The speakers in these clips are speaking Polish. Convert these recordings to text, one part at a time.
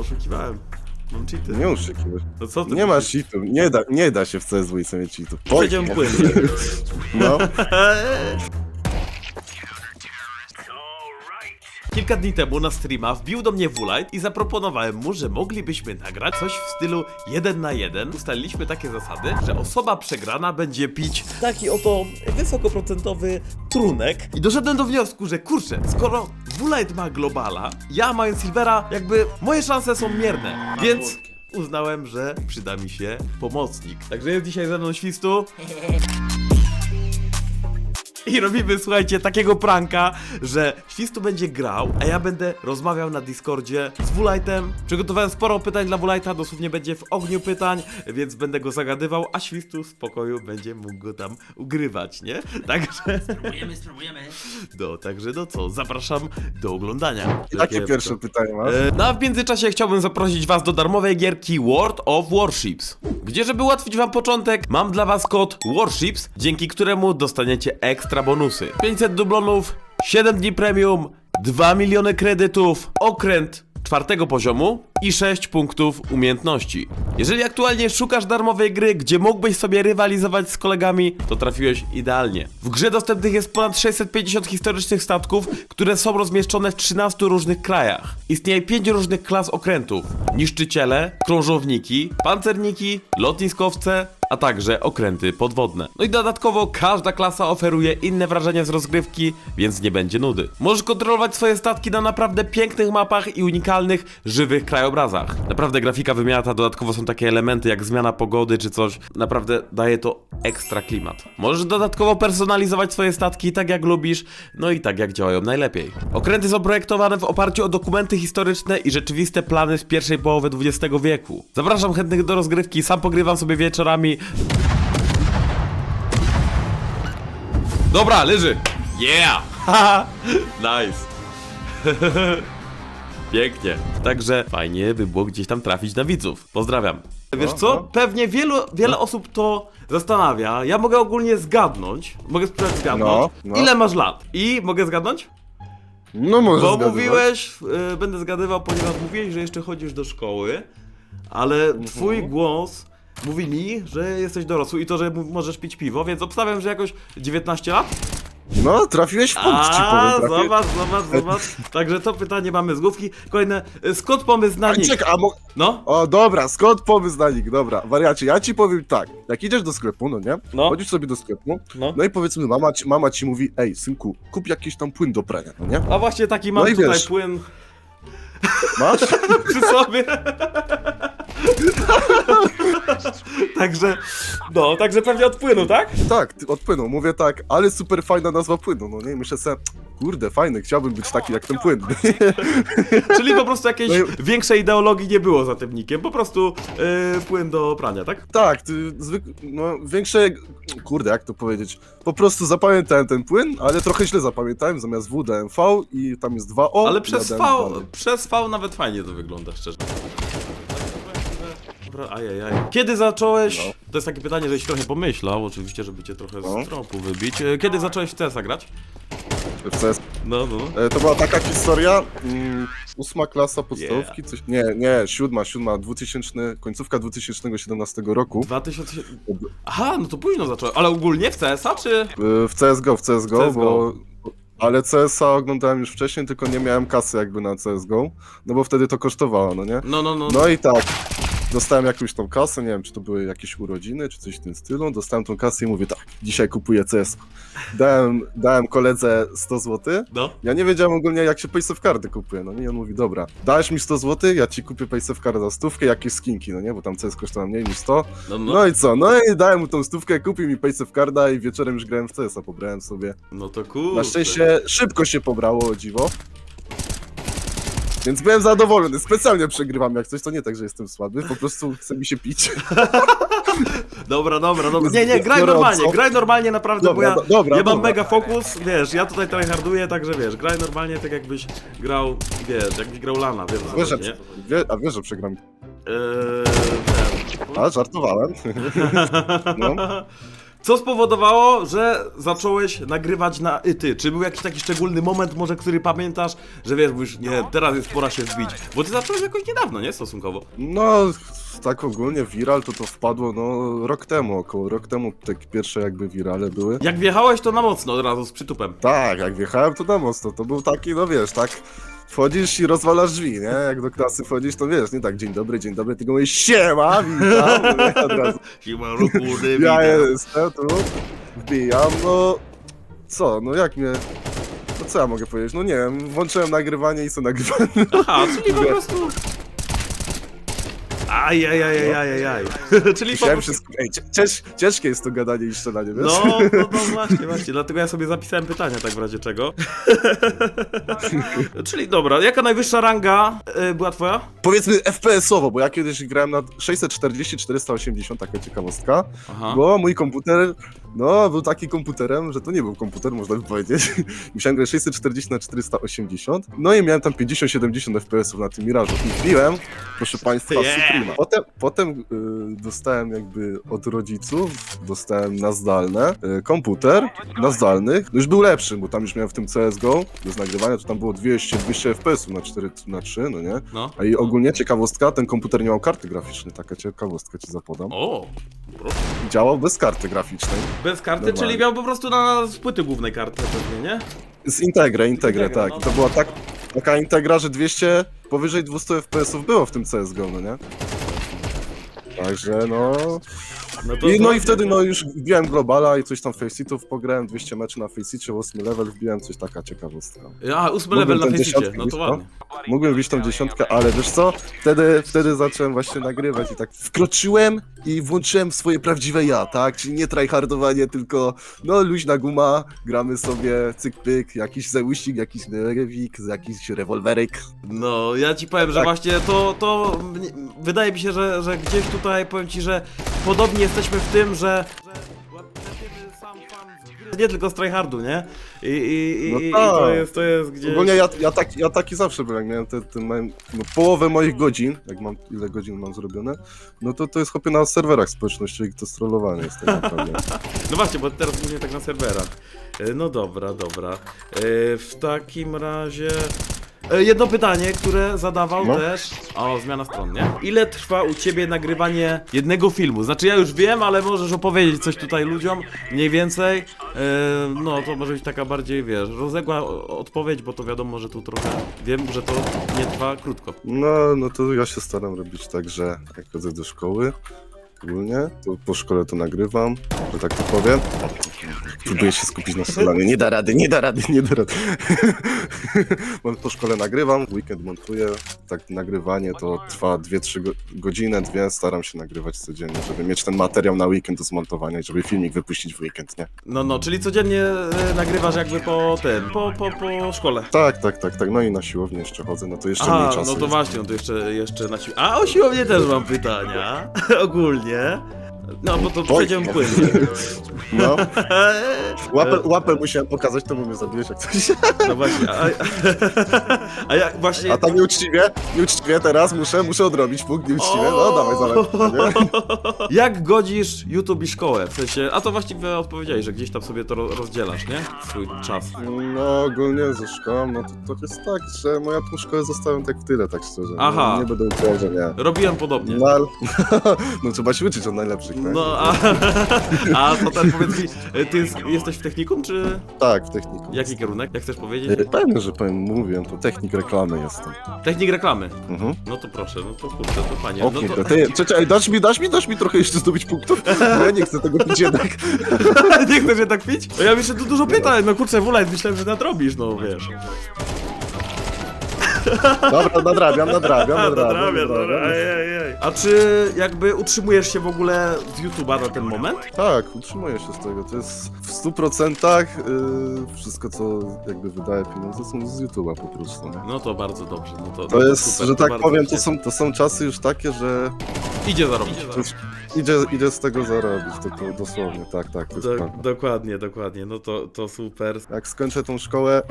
oszukiwałem. Mam cheaty. Nie oszukiwać. No co ty? Nie ma cheatów, nie da, nie da się w CSW sobie cheatów. Powiedziałem płyn. No, Kilka dni temu na streama wbił do mnie Wulite i zaproponowałem mu, że moglibyśmy nagrać coś w stylu 1 na 1. Ustaliliśmy takie zasady, że osoba przegrana będzie pić taki oto wysokoprocentowy trunek. I doszedłem do wniosku, że kurczę, skoro Wulite ma globala, ja mając Silvera, jakby moje szanse są mierne. Więc uznałem, że przyda mi się pomocnik. Także jest dzisiaj ze mną Świstu. I robimy, słuchajcie, takiego pranka, że Świstu będzie grał, a ja będę rozmawiał na Discordzie z Wulajtem. Przygotowałem sporo pytań dla Wulajta, dosłownie będzie w ogniu pytań, więc będę go zagadywał, a Świstu w spokoju będzie mógł go tam ugrywać, nie? Także, Spróbujemy, spróbujemy. no, także no co, zapraszam do oglądania. jakie pierwsze pytanie masz? E, No a w międzyczasie chciałbym zaprosić was do darmowej gierki World of Warships. Gdzie, żeby ułatwić wam początek, mam dla was kod Warships, dzięki któremu dostaniecie ekstra bonusy. 500 dublonów, 7 dni premium, 2 miliony kredytów, okręt czwartego poziomu i 6 punktów umiejętności. Jeżeli aktualnie szukasz darmowej gry, gdzie mógłbyś sobie rywalizować z kolegami, to trafiłeś idealnie. W grze dostępnych jest ponad 650 historycznych statków, które są rozmieszczone w 13 różnych krajach. Istnieje 5 różnych klas okrętów. Niszczyciele, krążowniki, pancerniki, lotniskowce, a także okręty podwodne. No i dodatkowo każda klasa oferuje inne wrażenia z rozgrywki, więc nie będzie nudy. Możesz kontrolować swoje statki na naprawdę pięknych mapach i unikalnych, żywych krajobrazach. Naprawdę grafika wymiata, dodatkowo są takie elementy jak zmiana pogody czy coś. Naprawdę daje to ekstra klimat. Możesz dodatkowo personalizować swoje statki tak jak lubisz, no i tak jak działają najlepiej. Okręty są projektowane w oparciu o dokumenty historyczne i rzeczywiste plany z pierwszej połowy XX wieku. Zapraszam chętnych do rozgrywki, sam pogrywam sobie wieczorami. Dobra, leży! Yeah! Nice! Pięknie. Także fajnie by było gdzieś tam trafić na widzów. Pozdrawiam. Wiesz co? no. Pewnie wielu, wiele osób to zastanawia. Ja mogę ogólnie zgadnąć. Mogę spróbować zgadnąć. No, no. Ile masz lat? I mogę zgadnąć? No może Bo zgadywać. mówiłeś, y, będę zgadywał, ponieważ mówiłeś, że jeszcze chodzisz do szkoły, ale Mhm. twój głos mówi mi, że jesteś dorosły i to, że możesz pić piwo, więc obstawiam, że jakoś 19 lat? No, trafiłeś w punkt, ci A, powiem. Trafi... zobacz, zobacz, zobacz. Także to pytanie mamy z główki. Kolejne, y, skąd pomysł na A nick? czekaj, a mo... No? O, dobra, skąd pomysł na nick? Dobra, wariacie, ja ci powiem tak. Jak idziesz do sklepu, no nie? No. Chodzisz sobie do sklepu, No. no i powiedzmy, mama ci, mama ci mówi, ej, synku, kup jakiś tam płyn do prania, no nie? A właśnie taki mam No i tutaj wiesz. płyn Masz? przy sobie. także, no, także pewnie od płynu, tak? tak, ty- od płynu. Mówię tak, ale super fajna nazwa płynu, no nie? I myślę sobie, kurde, fajny, chciałbym być taki jak ten płyn. Czyli po prostu jakiejś No większej ideologii nie było za tym nickiem, po prostu y, płyn do prania, tak? tak, ty, zwyk... no większe, kurde, jak to powiedzieć? Po prostu zapamiętałem ten płyn, ale trochę źle zapamiętałem, zamiast W dałem V i tam jest dwa O. Ale ja przez V, dałem dalej. przez V nawet fajnie to wygląda, szczerze. Ajajaj. Kiedy zacząłeś, No. to jest takie pytanie, żeś trochę pomyślał, oczywiście, żeby cię trochę No. z tropu wybić. E, Kiedy zacząłeś w CS grać? W CS No, no. E, To była taka historia, mm, ósma klasa podstawówki, coś, nie, nie, siódma, siódma, 2000, końcówka 2017 roku. 2000... Aha, no to późno zacząłem, ale ogólnie w CS-a, czy... E, W CSGO, w CSGO, CS:GO. bo... Ale CS-a oglądałem już wcześniej, tylko nie miałem kasy jakby na CSGO, no bo wtedy to kosztowało, no nie? No, no, no. No i tak, dostałem jakąś tą kasę, nie wiem, czy to były jakieś urodziny, czy coś w tym stylu, dostałem tą kasę i mówię tak, dzisiaj kupuję CS. Dałem, dałem koledze 100 zł, No. Ja nie wiedziałem ogólnie jak się Paysafe Cardy kupuje, no nie? I on mówi, dobra, dajesz mi 100 zł, ja ci kupię Paysafe Card za stówkę, jakieś skinki, no nie? Bo tam CS kosztowało mniej niż 100. No, No, no. i co? No i dałem mu tą stówkę, kupił mi Paysafe Carda i wieczorem już grałem w CS-a, pobrałem sobie. No to kurde. Na szczęście szybko się pobrało, o dziwo. Więc byłem zadowolony, specjalnie przegrywam jak coś, to nie tak, że jestem słaby, po prostu chce mi się pić. Dobra, dobra, dobra. Nie, nie, graj normalnie, graj normalnie naprawdę, bo Dobra, ja, do- dobra, ja mam dobra. mega fokus, wiesz, ja tutaj tryharduję, także wiesz, graj normalnie tak jakbyś grał, wiesz, jakbyś grał lana, wiesz, Wiesz, że, nie? wie, a wiesz, że przegram. Eee. A, żartowałem. No. Co spowodowało, że zacząłeś nagrywać na ty? Czy był jakiś taki szczególny moment może, który pamiętasz, że wiesz, mówisz, nie, teraz jest pora się wbić? Bo ty zacząłeś jakoś niedawno, nie? Stosunkowo. No, tak ogólnie viral to to wpadło, no, rok temu, około rok temu te pierwsze jakby virale były. Jak wjechałeś, to na mocno od razu z przytupem. Tak, jak wjechałem to na mocno, to był taki, no wiesz, tak, wchodzisz i rozwalasz drzwi, nie? Jak do klasy wchodzisz, to wiesz, nie tak, dzień dobry, dzień dobry, tylko mówisz, siema, witam, nie, od razu. Siema, rukuny, Ja jestem tu, wbijam, no, co, no jak mnie, no co ja mogę powiedzieć, no nie wiem, włączyłem nagrywanie i co nagrywałem. Aha, czyli po prostu... Ajajajajajaj. czyli po Musiałem prostu... skupić. Ej, cięż, ciężkie jest to gadanie i strzelanie, wiesz? No, no, no właśnie, właśnie, dlatego ja sobie zapisałem pytania tak w razie czego. czyli dobra, jaka najwyższa ranga y, była twoja? Powiedzmy FPS-owo, bo ja kiedyś grałem na 640-480, taka ciekawostka, Aha. bo mój komputer, no, był taki komputerem, że to nie był komputer, można by powiedzieć. Musiałem grać 640 na 480, no i miałem tam 50-70 FPS-ów na tym Mirażu i wbiłem, proszę państwa, Yeah. Suprema. Potem, potem y, dostałem jakby od rodziców, dostałem na zdalne y, komputer, na zdalnych, no już był lepszy, bo tam już miałem w tym CSGO, bez nagrywania, to tam było 200, 200 FPS-ów na 4 na 3, no nie? No. A i ogólnie ciekawostka, ten komputer nie miał karty graficznej, taka ciekawostka ci zapodam. O, działał bez karty graficznej. Bez karty, Normalnie. czyli miał po prostu na z płyty głównej kartę pewnie, nie? Z Integrę, Integrę, tak. no. I to była tak, taka Integra, że 200, powyżej 200 FPS-ów było w tym CSGO, no nie? Także no... No, to, I, to- no i wtedy no już wbiłem Globala i coś tam Faceitów pograłem, 200 meczy na Faceicie, 8 level wbiłem, coś taka ciekawostka. A, ósmy level na Faceicie, dziesiątkę no to ładnie. Mógłbym wbić tą dziesiątkę, ale wiesz co? Wtedy, wtedy zacząłem właśnie nagrywać i tak wkroczyłem i włączyłem swoje prawdziwe ja, tak? Czyli nie tryhardowanie, tylko no luźna guma, gramy sobie cyk-pyk, jakiś zeusik, jakiś rewik, jakiś rewolwerek. No, ja ci powiem, że Tak. właśnie to, to wydaje mi się, że, że gdzieś tutaj powiem ci, że podobnie jesteśmy w tym, że, nie tylko z tryhardu, nie? I, i, i, No i, tak. to jest, to jest gdzieś... Ogólnie ja, ja, tak, ja taki zawsze byłem, jak miałem te, te no, połowę moich godzin, jak mam, ile godzin mam zrobione, no to to jest chopie na serwerach społecznościowych, to strollowanie jest tak naprawdę. No właśnie, bo teraz głównie tak na serwerach. E, No dobra, dobra. E, W takim razie... e, Jedno pytanie, które zadawał No. też. O, zmiana stron, nie? Ile trwa u ciebie nagrywanie jednego filmu? Znaczy, ja już wiem, ale możesz opowiedzieć coś tutaj ludziom, mniej więcej. E, No, to może być taka bardziej, wiesz, rozległa o- odpowiedź, bo to wiadomo, że tu trochę wiem, że to nie trwa krótko. No, no to ja się staram robić tak, że jak chodzę do szkoły, ogólnie, to po szkole to nagrywam, że tak to powiem. Próbuję się skupić na strzelaniu. Nie da rady, nie da rady, nie da rady. Po szkole nagrywam, w weekend montuję. Tak nagrywanie to trwa 2-3 go- godziny, dwie. Staram się nagrywać codziennie, żeby mieć ten materiał na weekend do zmontowania i żeby filmik wypuścić w weekend, nie? No, no, czyli codziennie e, nagrywasz jakby po tym, po, po, po szkole. Tak, tak, tak, tak. No i na siłownię jeszcze chodzę, no to jeszcze mniej czasu. no to jest. właśnie, no to jeszcze, jeszcze na siłę. A o siłownię też mam pytania. Ogólnie. yeah? No bo to przejdziemy płynnie. No, łapę, łapę musiałem pokazać, to mnie zabiłeś jak coś. No właśnie, a, a jak właśnie. A tak nieuczciwie, nieuczciwie teraz muszę, muszę odrobić punkt nieuczciwie. No dawaj. Nie? Jak godzisz YouTube i szkołę? W sensie, a to właściwie odpowiedziałeś, że gdzieś tam sobie to ro- rozdzielasz, nie? Swój czas. No ogólnie ze szkołą, no to, to jest tak, że moja tą szkołę zostawiam tak w tyle, tak szczerze. Aha. Nie, nie będę ukrywał, że nie. Robiłem podobnie. No, ale, no trzeba się uczyć od najlepszych, tak? No a, a to ten powiedz mi, ty jest- jesteś w technikum, czy Tak, w techniku. jaki kierunek? Jak chcesz powiedzieć? E, Pewnie, że powiem, mówiłem, to technik reklamy jestem. Technik reklamy. Mhm. No to proszę, no to kurde, to fajnie. No kurde, to, ty, czekaj, dasz mi, dasz mi, dasz mi trochę jeszcze zdobyć punktów? Bo ja nie chcę tego pić jednak. nie chcesz się tak pić? Ja jeszcze tu dużo pytań, no kurczę, Wulaj, myślałem, że nadrobisz, no wiesz. Dobra, nadrabiam, nadrabiam, A, nadrabiam. dobra, ej, ej, ej. A czy jakby utrzymujesz się w ogóle z YouTube'a na ten moment? Tak, utrzymuję się z tego. To jest w 100% yy, wszystko, co jakby wydaje pieniądze, są z YouTube'a po prostu. Nie? No to bardzo dobrze, no to, To no jest, super, że tak bardzo powiem, to są, to są czasy już takie, że Idzie zarobić. już idzie, idzie z tego zarobić, to, to dosłownie, tak, tak, to jest Do, prawda. dokładnie, dokładnie, no to, to super. Jak skończę tą szkołę...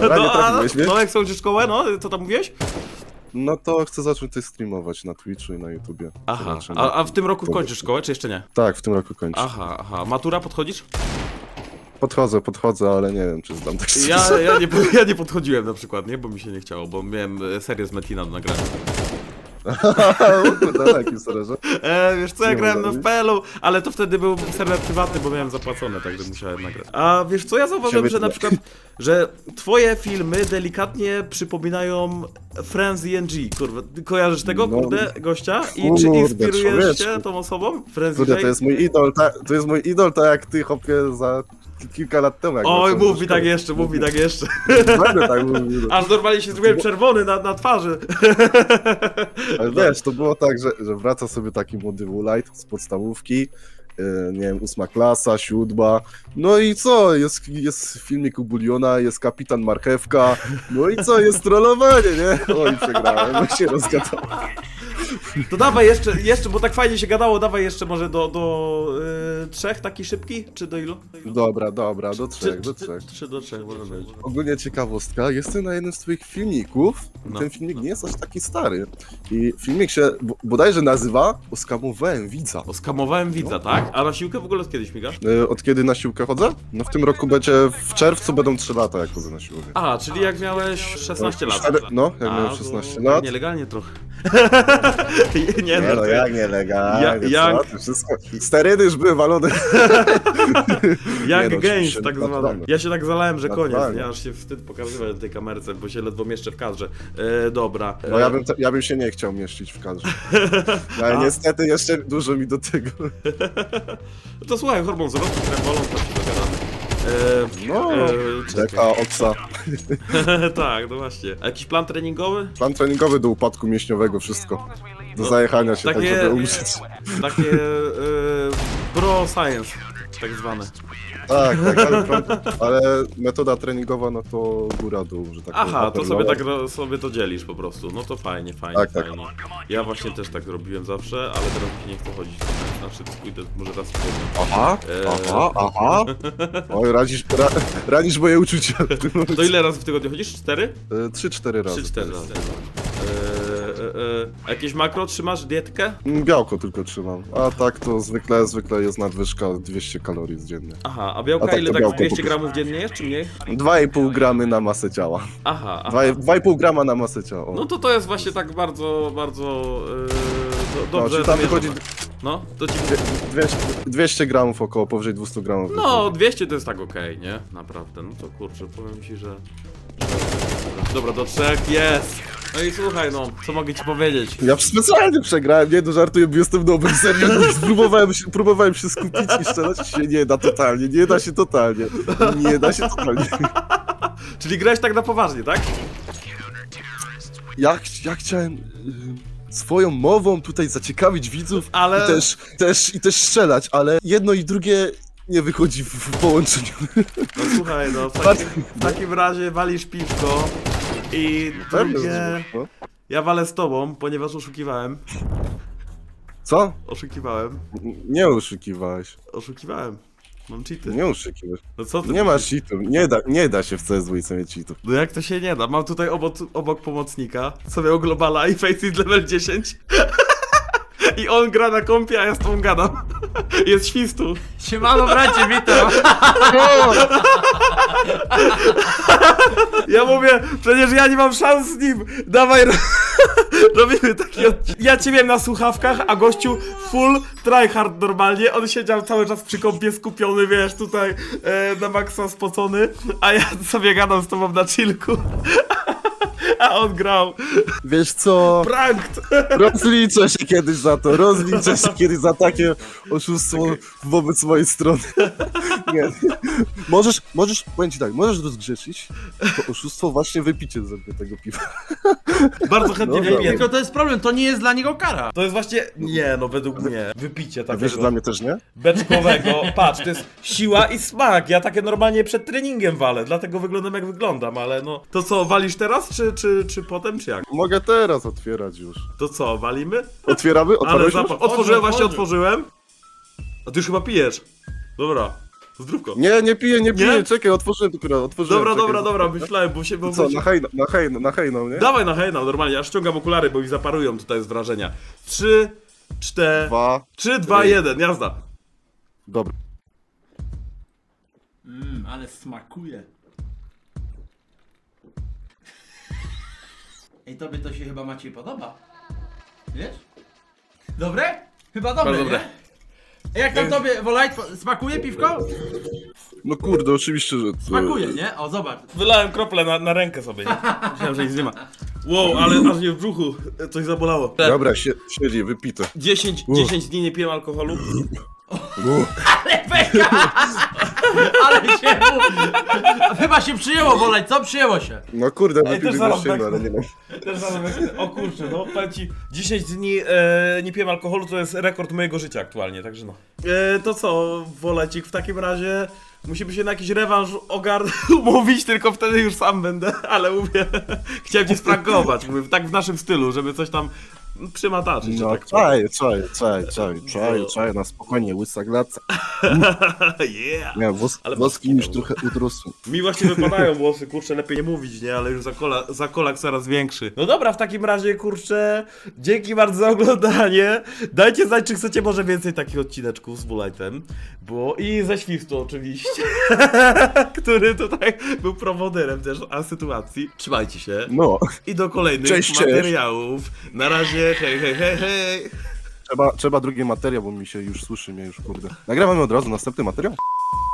Dobra, nie No, a, trafiłeś mnie? no jak skończysz szkołę, no, co tam mówiłeś? No to chcę zacząć coś streamować na Twitchu i na YouTubie. Aha, Zobaczymy. a, a w tym roku kończysz szkołę, czy jeszcze nie? Tak, w tym roku kończę. Aha, aha. Matura podchodzisz? Podchodzę, podchodzę, ale nie wiem, czy zdam tak Ja, ja, nie, ja nie podchodziłem na przykład, nie? Bo mi się nie chciało, bo miałem e, serię z Metina do nagrania. E, wiesz co, ja Nie grałem na mogę. FPL-u, ale to wtedy był serwer prywatny, bo miałem zapłacone, także musiałem nagrać. A wiesz co, ja zauważyłem, Ciebie że na tyle. przykład, że twoje filmy delikatnie przypominają Friends ING, kurwa, ty kojarzysz tego, No. kurde, gościa? I czy Kurde, inspirujesz się człowieczku. tą osobą? Friends Kurde, to jest mój idol, ta, to jest mój idol, tak jak ty, hopie, za kilka lat temu. Jak Oj, wracałem do mów mi tak jeszcze, mów mi tak jeszcze. Będę tak mówił. Aż normalnie się zrobiłem czerwony na, na twarzy. Ale wiesz, to było tak, że, że wraca sobie taki młody Woolite z podstawówki, nie wiem, ósma klasa, siódma, no i co, jest, jest filmik u Buliona, jest kapitan Marchewka, no i co, jest trollowanie, nie? Oj, przegrałem, no się rozgadałem. To dawaj jeszcze, jeszcze, bo tak fajnie się gadało, dawaj jeszcze może do, do y, trzech, taki szybki? Czy do ilu? Do ilu? Dobra, dobra, do trzech, do trzech. Trzy do trzech, może być. Ogólnie ciekawostka, jestem na jednym z twoich filmików. No. Ten filmik nie jest aż taki stary. I filmik się bo- bodajże nazywa Oskamowałem widza. Oskamowałem widza, tak? A na siłkę w ogóle od kiedy śmigasz? E, Od kiedy na siłkę chodzę? No w tym roku będzie, w czerwcu będą 3 lata, jak chodzę na siłownię. A, czyli jak miałeś 16 lat. Cztery- No, jak A, miałem to 16 lat. Nielegalnie trochę. nie, Nie no, żartuję. jak nielegalnie, Ja- jak- wszystko. Sterydy już były walone. Jak Nie no, oczywiście, tak naturalnie. Ja się tak zalałem, że koniec, nie? Aż się wstyd pokazywać na tej kamerce, bo się ledwo mieszczę w kadrze. E, dobra. No ja E, bym, ja bym się nie chciał mieścić w kadrze. No, ale niestety jeszcze dużo mi do tego. To słuchaj, hormon wzrostu, trembolą, to się dogadamy. E, No, e, czekaj. Czeka, oksa. tak, no właśnie. A jakiś plan treningowy? Plan treningowy do upadku mięśniowego, wszystko. Do zajechania się, tak Takie- żeby umrzeć. Takie e, bro science, tak zwane. Tak, tak, ale, ale metoda treningowa, no to góra-dół, że tak Aha, to powiem. sobie tak ro- sobie to dzielisz po prostu. No to fajnie, fajnie, Tak, tak. fajnie. Ja właśnie też tak robiłem zawsze, ale teraz mi się nie chce chodzić. Znaczy, pójdę może raz w tygodniu. Aha, Eee. aha, aha. Oj, ranisz, ra, ranisz moje uczucia. w tym To momencie. ile razy w tygodniu chodzisz? Cztery? E, Trzy, cztery razy. Trzy, cztery razy. E, e, a jakieś makro trzymasz? Dietkę? Białko tylko trzymam. A tak to zwykle, zwykle jest nadwyżka 200 kalorii dziennie. Aha, a białka A tak ile to tak białko 200 po gramów dziennie jest, czy mniej? 2,5 gramy na masę ciała. Aha, aha. Dwa- 2,5 grama na masę ciała. O. No to to jest właśnie tak bardzo, bardzo e, do, No, dobrze czyli tam zamierzone. wychodzi No, to ci... 200, 200 gramów około, powyżej 200 gramów. No, 200 to jest tak okej, nie? Naprawdę, no to kurczę, powiem ci, że... że- Dobra, do trzech, jest! No i słuchaj, no, co mogę ci powiedzieć? Ja specjalnie przegrałem, nie no żartuję, bo jestem dobry, serio, próbowałem się, próbowałem się skupić i strzelać się nie da totalnie, nie da się totalnie, nie da się totalnie. Czyli grałeś tak na poważnie, tak? Ja, ch- ja chciałem y, swoją mową tutaj zaciekawić widzów Ale- i, też, też, i też strzelać, ale jedno i drugie nie wychodzi w, w połączeniu. No słuchaj, no, w takim, w takim razie walisz piwko i drugie... No. Ja walę z tobą, ponieważ oszukiwałem. Co? Oszukiwałem. Nie oszukiwałeś, Oszukiwałem. Mam cheaty. nie oszukiwałeś. No co ty? Nie ma cheatów, nie da, nie da się w CSGO mieć cheatów. No jak to się nie da? Mam tutaj obok, obok pomocnika, co miał globala i face is level 10. I on gra na kompie, a ja z tą gadam. Jest świstu. Siemano bracie, witam! Ja mówię, przecież ja nie mam szans z nim. Dawaj, ro- robimy taki odcinek. Ja cię miałem na słuchawkach, a gościu full tryhard normalnie. On siedział cały czas przy kąpie skupiony, wiesz, tutaj e, na maksa spocony, a ja sobie gadam z tobą na chillku. A on grał. Wiesz co? Pranked! Rozliczę się kiedyś za to, rozliczę się kiedyś za takie oszustwo wobec mojej strony. Nie. Możesz, możesz, powiem ci tak, możesz rozgrzeczyć to oszustwo właśnie wypiciem ze mnie tego piwa. Bardzo chętnie Dobra. wypiję. Tylko to jest problem, to nie jest dla niego kara. To jest właśnie. Nie, no według mnie. Wypicie A wiesz, że takiego dla mnie też nie? beczkowego. Patrz, to jest siła i smak. Ja takie normalnie przed treningiem walę, dlatego wyglądam jak wyglądam, ale no. To co, walisz teraz, czy, czy, czy potem, czy jak? Mogę teraz otwierać już. To co, walimy? Otwieramy? Ale zapach. Otworzyłem, właśnie otworzyłem. A ty już chyba pijesz. Dobra. Zdrówko. Nie, nie piję, nie piję, Nie? czekaj, otworzyłem dopiero, otworzyłem. Dobra, czekaj, dobra, dobra, myślałem, bo się... Bo Co, na hejno, na hejno, na hejno, nie? Dawaj na hejna, normalnie, ja ściągam okulary, bo mi zaparują tutaj z wrażenia. Trzy, cztery, Dwa, trzy, dwa, trzy. jeden, jazda. dobra. Mmm, ale smakuje. Ej, tobie to się chyba Maciej podoba. Wiesz? Dobre? Chyba dobre, Bardzo dobre. nie? Jak tam tobie, Wolajt, smakuje piwko? No kurde, oczywiście, że... to- Smakuje, nie? O, zobacz. Wylałem krople na, na rękę sobie, nie? Myślałem, że nic nie ma. Wow, ale aż mnie w brzuchu coś zabolało. Dobra, sie, siedzi, wypite. 10, 10 dni nie piłem alkoholu. Ale się mu... Chyba się przyjęło, Wolajt, co? Przyjęło się. No kurde, też wypiłbym ale nie mam. Też o kurczę, no powiem ci, 10 dni e, nie piłem alkoholu to jest rekord mojego życia aktualnie, także no. E, to co, Wolecik, w takim razie musimy się na jakiś rewanż ogar umówić, tylko wtedy już sam będę, ale mówię, chciałem cię sprankować, mówię, tak w naszym stylu, żeby coś tam przymataczyć, No, tak czaj, czaj, czaj, czaj, czaj, czaj, na spokojnie, łysa glaca. yeah! Nie, włos, Ale mocno już trochę udrosły. Mi właśnie wypadają włosy, kurczę, lepiej nie mówić, nie? Ale już zakola, zakolak coraz większy. No dobra, w takim razie, kurczę, dzięki bardzo za oglądanie. Dajcie znać, czy chcecie może więcej takich odcineczków z Bulllightem, bo i ze świstu oczywiście, który tutaj był prowodyrem też a sytuacji. Trzymajcie się No, i do kolejnych Cześć, cześć. materiałów. Na razie, hej, hej, hej, hej. trzeba, trzeba drugi materiał, bo mi się już słyszy, mnie już kurde. Nagramy od razu następny materiał?